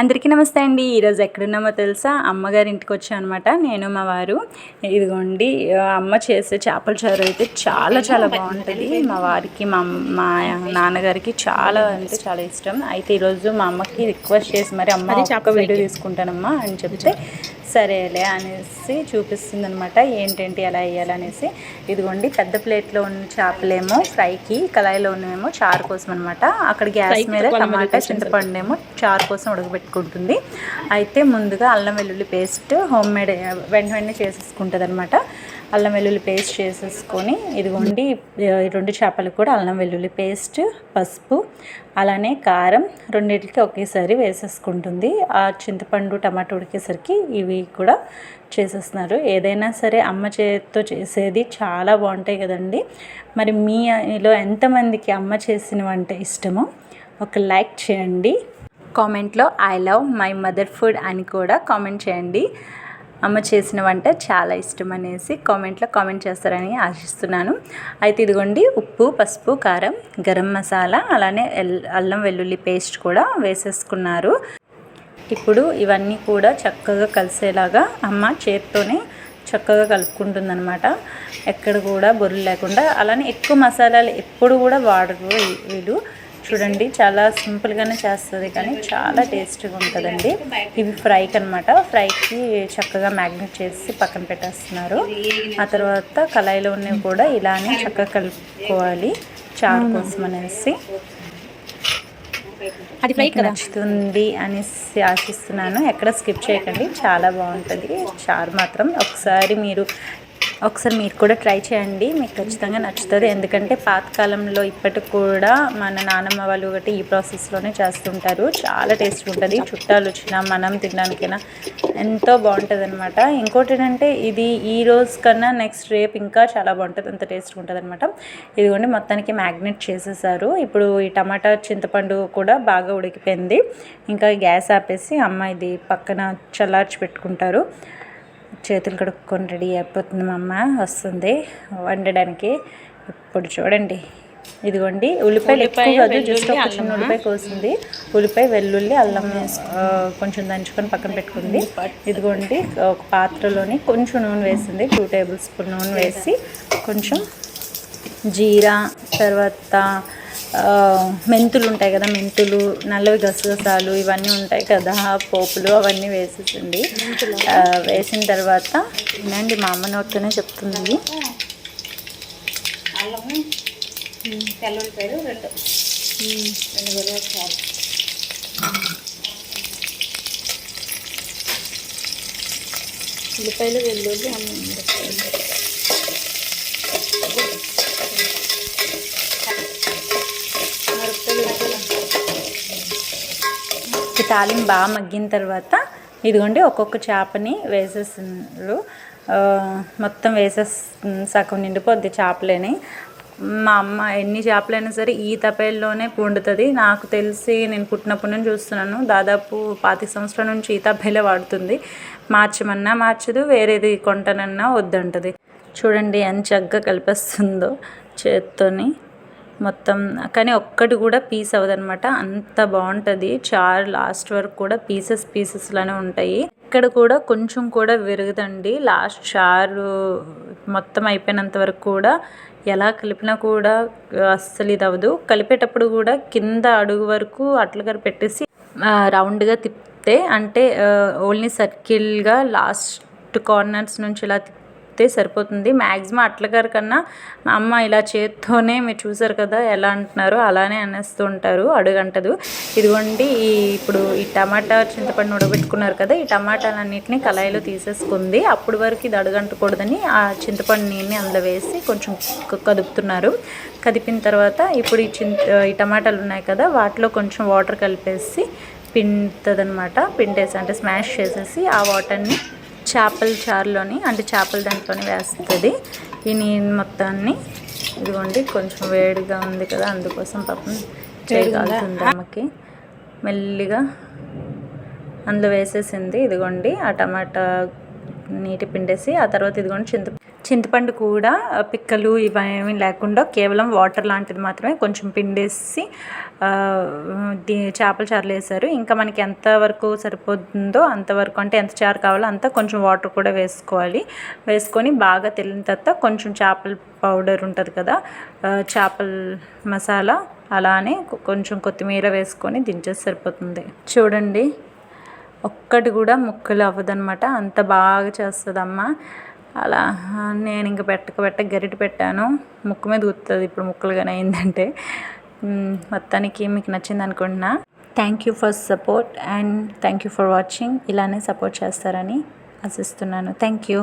అందరికీ నమస్తే అండి. ఈరోజు ఎక్కడున్నామో తెలుసా? అమ్మగారి ఇంటికి వచ్చాను అనమాట నేను మా వారు. ఇదిగోండి అమ్మ చేసే చేపల చారు అయితే చాలా చాలా బాగుంటుంది. మా వారికి మా మా నాన్నగారికి చాలా అంటే చాలా ఇష్టం. అయితే ఈరోజు మా అమ్మకి రిక్వెస్ట్ చేసి మరి అమ్మ ఒక్క వీడియో తీసుకుంటానమ్మా అని చెప్తే సరేలే అనేసి చూపిస్తుంది అనమాట ఏంటేంటి ఎలా వేయాలనేసి. ఇదిగోండి పెద్ద ప్లేట్లో ఉన్న చేపలేమో ఫ్రైకి కళాయిలో ఉన్నవేమో చారు కోసం అనమాట అక్కడ గ్యాస్ మీద టమాటా చింతపండు ఏమో చారు కోసం ఉంటుంది అయితే ముందుగా అల్లం వెల్లుల్లి పేస్ట్ హోమ్ మేడ్ వెంట వెంటనే చేసేసుకుంటుంది అనమాట అల్లం వెల్లుల్లి పేస్ట్ చేసేసుకొని ఇదిగోండి రెండు చేపలు కూడా అల్లం వెల్లుల్లి పేస్ట్ పసుపు అలానే కారం రెండింటికి ఒకేసారి వేసేసుకుంటుంది. ఆ చింతపండు టమాటో ఉడికేసరికి ఇవి కూడా చేసేస్తున్నారు. ఏదైనా సరే అమ్మ చేతితో చేసేది చాలా బాగుంటాయి కదండి. మరి మీలో ఎంతమందికి అమ్మ చేసిన వంట ఇష్టమో ఒక లైక్ చేయండి. కామెంట్లో I love my mother food అని కూడా కామెంట్ చేయండి. అమ్మ చేసిన వంట చాలా ఇష్టం అనేసి కామెంట్లో కామెంట్ చేస్తారని ఆశిస్తున్నాను. అయితే ఇదిగోండి ఉప్పు పసుపు కారం గరం మసాలా అలానే అల్లం వెల్లుల్లి పేస్ట్ కూడా వేసేసుకున్నారు. ఇప్పుడు ఇవన్నీ కూడా చక్కగా కలిసేలాగా అమ్మ చేత్తోనే చక్కగా కలుపుకుంటుందన్నమాట. ఎక్కడ కూడా బొర్రు లేకుండా అలానే ఎక్కువ మసాలాలు ఎప్పుడు కూడా వాడరు వీళ్ళు. చూడండి చాలా సింపుల్గానే చేస్తుంది కానీ చాలా టేస్టీగా ఉంటుందండి. ఇవి ఫ్రైకి అనమాట ఫ్రైకి చక్కగా మ్యాగ్నెట్ చేసి పక్కన పెట్టేస్తున్నారు. ఆ తర్వాత కళాయిలో ఉన్నవి కూడా ఇలానే చక్కగా కలుపుకోవాలి. చారు కోసం అనేసి. అది ఫ్రై నచ్చుతుంది అనేసి ఆశిస్తున్నాను. ఎక్కడ స్కిప్ చేయకండి చాలా బాగుంటుంది. చారు మాత్రం ఒకసారి మీరు ఒకసారి మీరు కూడా ట్రై చేయండి. మీకు ఖచ్చితంగా నచ్చుతుంది. ఎందుకంటే పాతకాలంలో ఇప్పటికి కూడా మన నానమ్మ వాళ్ళు ఒకటి ఈ ప్రాసెస్లోనే చేస్తుంటారు. చాలా టేస్ట్ ఉంటుంది. చుట్టాలు వచ్చినా మనం తినడానికైనా ఎంతో బాగుంటుంది అనమాట ఇంకోటి ఏంటంటే ఇది ఈ రోజు కన్నా నెక్స్ట్ రేపు ఇంకా చాలా బాగుంటుంది. అంత టేస్ట్ ఉంటుంది అనమాట ఇదిగోండి మొత్తానికి మ్యాగ్నెట్ చేసేసారు. ఇప్పుడు ఈ టమాటా చింతపండు కూడా బాగా ఉడికిపోయింది. ఇంకా గ్యాస్ ఆపేసి అమ్మ ఇది పక్కన చల్లార్చి పెట్టుకుంటారు. చేతులు కడుక్కొని రెడీ అయిపోతుంది మా అమ్మ. వస్తుంది వండడానికి. ఇప్పుడు చూడండి. ఇదిగోండి ఉల్లిపాయలు ఎక్కువ కాదు జస్ట్ ఒక చిన్న ఉల్లిపాయ కోసింది. ఉల్లిపాయ వెల్లుల్లి అల్లం కొంచెం దంచుకొని పక్కన పెట్టుకుంది. ఇదిగోండి ఒక పాత్రలోని కొంచెం నూనె వేసింది. టూ టేబుల్ స్పూన్ నూనె వేసి కొంచెం జీరా తర్వాత మెంతులు ఉంటాయి కదా మెంతులు నల్లవి గసగసాలు ఇవన్నీ ఉంటాయి కదా పోపులు అవన్నీ వేసేసింది వేసిన తర్వాత వినండి మా అమ్మ నోట్లోనే చెప్తుంది. అల్లము తెల్లుల్లిపాయలు రెండు రెండు ఉల్లిపాయలు వెల్లుల్లి మిరపకాయలు. మిరపకాయలు ఉల్లిపాయలు ఈ తాలింపు బాగా మగ్గిన తర్వాత ఇదిగోండి ఒక్కొక్క చేపని వేసేస్తున్నారు. మొత్తం వేసేస్ సగం నిండిపోద్ది చేపలేని. మా అమ్మ ఎన్ని చేపలైనా సరే ఈ తపేల్లోనే వండుతుంది నాకు తెలిసి నేను పుట్టినప్పటి నుంచి చూస్తున్నాను. దాదాపు పాతి సంవత్సరాల నుంచి ఈ తపేలే వాడుతుంది. మార్చమన్నా మార్చదు వేరేది కొంటానన్నా వద్దంటది. చూడండి ఎంత చక్కగా కలిపేస్తుందో చేత్తోని. మొత్తం కానీ ఒక్కటి కూడా పీస్ అవ్వదనమాట అంత బాగుంటుంది. చారు లాస్ట్ వరకు కూడా పీసెస్ పీసెస్లోనే ఉంటాయి. ఇక్కడ కూడా కొంచెం కూడా విరగదండి. లాస్ట్ చారు మొత్తం అయిపోయినంత వరకు కూడా ఎలా కలిపినా కూడా అస్సలు ఇది అవ్వదు. కలిపేటప్పుడు కూడా కింద అడుగు వరకు అట్లగారు పెట్టేసి రౌండ్గా తిప్పితే అంటే ఓన్లీ సర్కిల్గా లాస్ట్ కార్నర్స్ నుంచి ఇలా తిప్పితే సరిపోతుంది. మ్యాక్సిమం అట్లగారి కన్నా మా అమ్మ ఇలా చేత్తోనే మీరు చూసారు కదా ఎలా అంటున్నారో అలానే అనేస్తూ ఉంటారు అడుగంటదు. ఇదిగోండి ఈ ఇప్పుడు ఈ టమాటా చింతపండు ఉడబెట్టుకున్నారు కదా ఈ టమాటాలన్నిటిని కళాయిలో తీసేసుకుంది. అప్పుడు వరకు ఇది అడుగంటకూడదని ఆ చింతపండు నీళ్ళని అందులో వేసి కొంచెం కదుపుతున్నారు. కదిపిన తర్వాత ఇప్పుడు ఈ చింత ఈ టమాటాలు ఉన్నాయి కదా వాటిలో కొంచెం వాటర్ కలిపేసి పిండుతుందనమాట పిండేసి అంటే స్మాష్ చేసేసి ఆ వాటర్ని చేపల చారులోని అంటే చేపల దాంట్లోని వేస్తుంది. ఈ నీళ్ళు మొత్తాన్ని ఇదిగోండి కొంచెం వేడిగా ఉంది కదా అందుకోసం పాపం చేయగలుగుతుంది మెల్లిగా అందులో వేసేసింది ఇదిగోండి ఆ టమాటా నీటి పిండేసి ఆ తర్వాత ఇదిగోండి చింత చింతపండు కూడా పిక్కలు ఇవేమీ లేకుండా కేవలం వాటర్ లాంటిది మాత్రమే కొంచెం పిండేసి చేపలు చేపల చారులు ఇంకా మనకి ఎంతవరకు సరిపోతుందో అంతవరకు అంటే ఎంత చారు కావాలో అంత కొంచెం వాటర్ కూడా వేసుకోవాలి. వేసుకొని బాగా తెలిన తర్వాత కొంచెం చేపల పౌడర్ ఉంటుంది కదా చేపల మసాలా అలానే కొంచెం కొత్తిమీర వేసుకొని దించేసి సరిపోతుంది. చూడండి ఒక్కటి కూడా ముక్కలు అవ్వదనమాట అంత బాగా చేస్తుంది అమ్మ అలా నేను ఇంక పెట్టక పెట్టక గరిటె పెట్టాను. ముక్కు మీద గుర్తుంది ఇప్పుడు ముక్కలుగానే అయిందంటే. మొత్తానికి మీకు నచ్చింది అనుకుంటున్నా. Thank you for support and thank you for watching ఇలానే సపోర్ట్ చేస్తారని ఆశిస్తున్నాను. Thank you